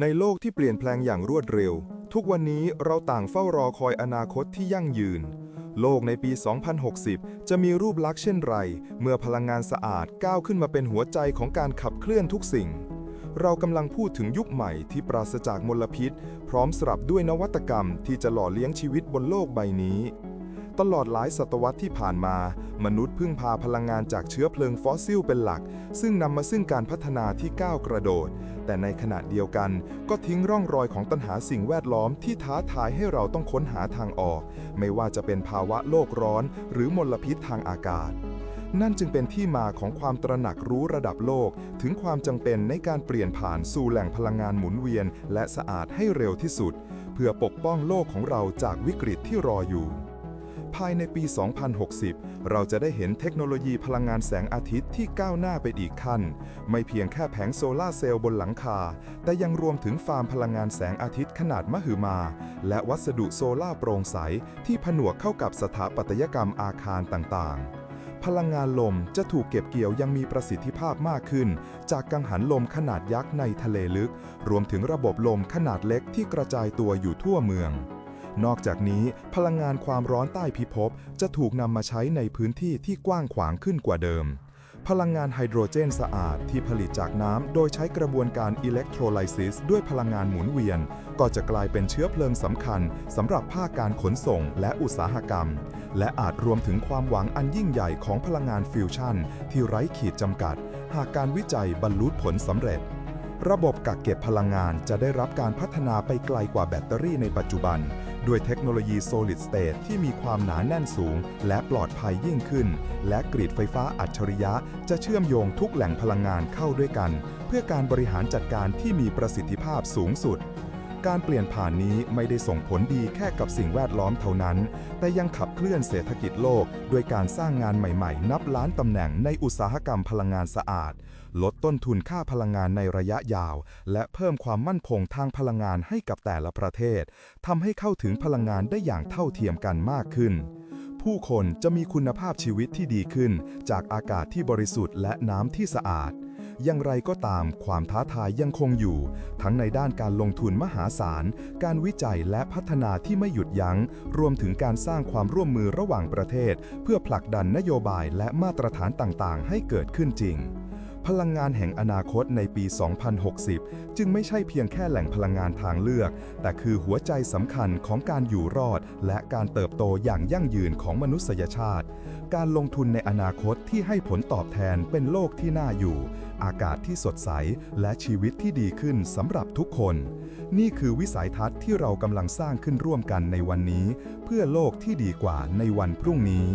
ในโลกที่เปลี่ยนแปลงอย่างรวดเร็ว ทุกวันนี้เราต่างเฝ้ารอคอยอนาคตที่ยั่งยืน โลกในปี 2060 จะมีรูปลักษณ์เช่นไร เมื่อพลังงานสะอาดก้าวขึ้นมาเป็นหัวใจของการขับเคลื่อนทุกสิ่ง เรากำลังพูดถึงยุคใหม่ที่ปราศจากมลพิษ พร้อมสลับด้วยนวัตกรรมที่จะหล่อเลี้ยงชีวิตบนโลกใบนี้ ตลอดหลายศตวรรษที่ผ่านมา มนุษย์พึ่งพาพลังงานจากเชื้อเพลิงฟอสซิลเป็นหลัก ซึ่งนำมาซึ่งการพัฒนาที่ก้าวกระโดด แต่ในขณะเดียวกัน ก็ทิ้งร่องรอยของตัญหาสิ่งแวดล้อมที่ท้าทายให้เราต้องค้นหาทางออก ไม่ว่าจะเป็นภาวะโลกร้อน หรือมลพิษทางอากาศนั่นจึงเป็นที่มาของความตระหนักรู้ระดับโลก ถึงความจำเป็นในการเปลี่ยนผ่านสู่แหล่งพลังงานหมุนเวียน และสะอาดให้เร็วที่สุด เพื่อปกป้องโลกของเราจากวิกฤตที่รออยู่ ภายในปี 2060 เราจะได้เห็นเทคโนโลยีพลังงานแสงอาทิตย์ที่ก้าวหน้าไปอีกขั้น ไม่เพียงแค่แผงโซลาร์เซลล์บนหลังคา แต่ยังรวมถึงฟาร์มพลังงานแสงอาทิตย์ขนาดมหึมา และวัสดุโซลาโปร่งใส ที่ผนวกเข้ากับสถาปัตยกรรมอาคารต่างๆพลังงานลมจะถูกเก็บเกี่ยวยังมีประสิทธิภาพมากขึ้น จากกังหันลมขนาดยักษ์ในทะเลลึก รวมถึงระบบลมขนาดเล็กที่กระจายตัวอยู่ทั่วเมือง นอกจากนี้พลังงานความร้อนใต้พิภพจะถูกนำมาใช้ในพื้นที่ที่กว้างขวางขึ้นกว่าเดิม พลังงานไฮโดรเจนสะอาดที่ผลิตจากน้ำโดยใช้กระบวนการอิเล็กโทรไลซิสด้วยพลังงานหมุนเวียน ก็จะกลายเป็นเชื้อเพลิงสำคัญสำหรับภาคการขนส่งและอุตสาหกรรม และอาจรวมถึงความหวังอันยิ่งใหญ่ของพลังงานฟิวชั่น ที่ไร้ขีดจำกัด หากการวิจัยบรรลุผลสำเร็จระบบกักเก็บพลังงานจะได้รับการพัฒนาไปไกลกว่าแบตเตอรี่ในปัจจุบัน ด้วยเทคโนโลยี Solid State ที่มีความหนาแน่นสูง และปลอดภัยยิ่งขึ้น และกริดไฟฟ้าอัจฉริยะ จะเชื่อมโยงทุกแหล่งพลังงานเข้าด้วยกัน เพื่อการบริหารจัดการที่มีประสิทธิภาพสูงสุด การเปลี่ยนผ่านนี้ไม่ได้ส่งผลดีแค่กับสิ่งแวดล้อมเท่านั้น แต่ยังขับเคลื่อนเศรษฐกิจโลก ด้วยการสร้างงานใหม่ๆ นับล้านตำแหน่งในอุตสาหกรรมพลังงานสะอาด ลดต้นทุนค่าพลังงานในระยะยาว และเพิ่มความมั่นคงทางพลังงานให้กับแต่ละประเทศทำให้เข้าถึงพลังงานได้อย่างเท่าเทียมกันมากขึ้นผู้คนจะมีคุณภาพชีวิตที่ดีขึ้น จากอากาศที่บริสุทธิ์และน้ำที่สะอาด อย่างไรก็ตามความท้าทายยังคงอยู่ ทั้งในด้านการลงทุนมหาศาล การวิจัยและพัฒนาที่ไม่หยุดยัง้ง รวมถึงการสร้างความร่วมมือระหว่างประเทศ เพื่อผลักดันนโยบายและมาตรฐานต่างๆ ให้เกิดขึ้นจริง พลังงานแห่งอนาคตในปี 2060 จึงไม่ใช่เพียงแค่แหล่งพลังงานทางเลือก แต่คือหัวใจสำคัญของการอยู่รอด และการเติบโตอย่างยั่งยืนของมนุษยชาติ การลงทุนในอนาคตที่ให้ผลตอบแทนเป็นโลกที่น่าอยู่ อากาศที่สดใส และชีวิตที่ดีขึ้นสำหรับทุกคน นี่คือวิสัยทัศน์ที่เรากำลังสร้างขึ้นร่วมกันในวันนี้ เพื่อโลกที่ดีกว่าในวันพรุ่งนี้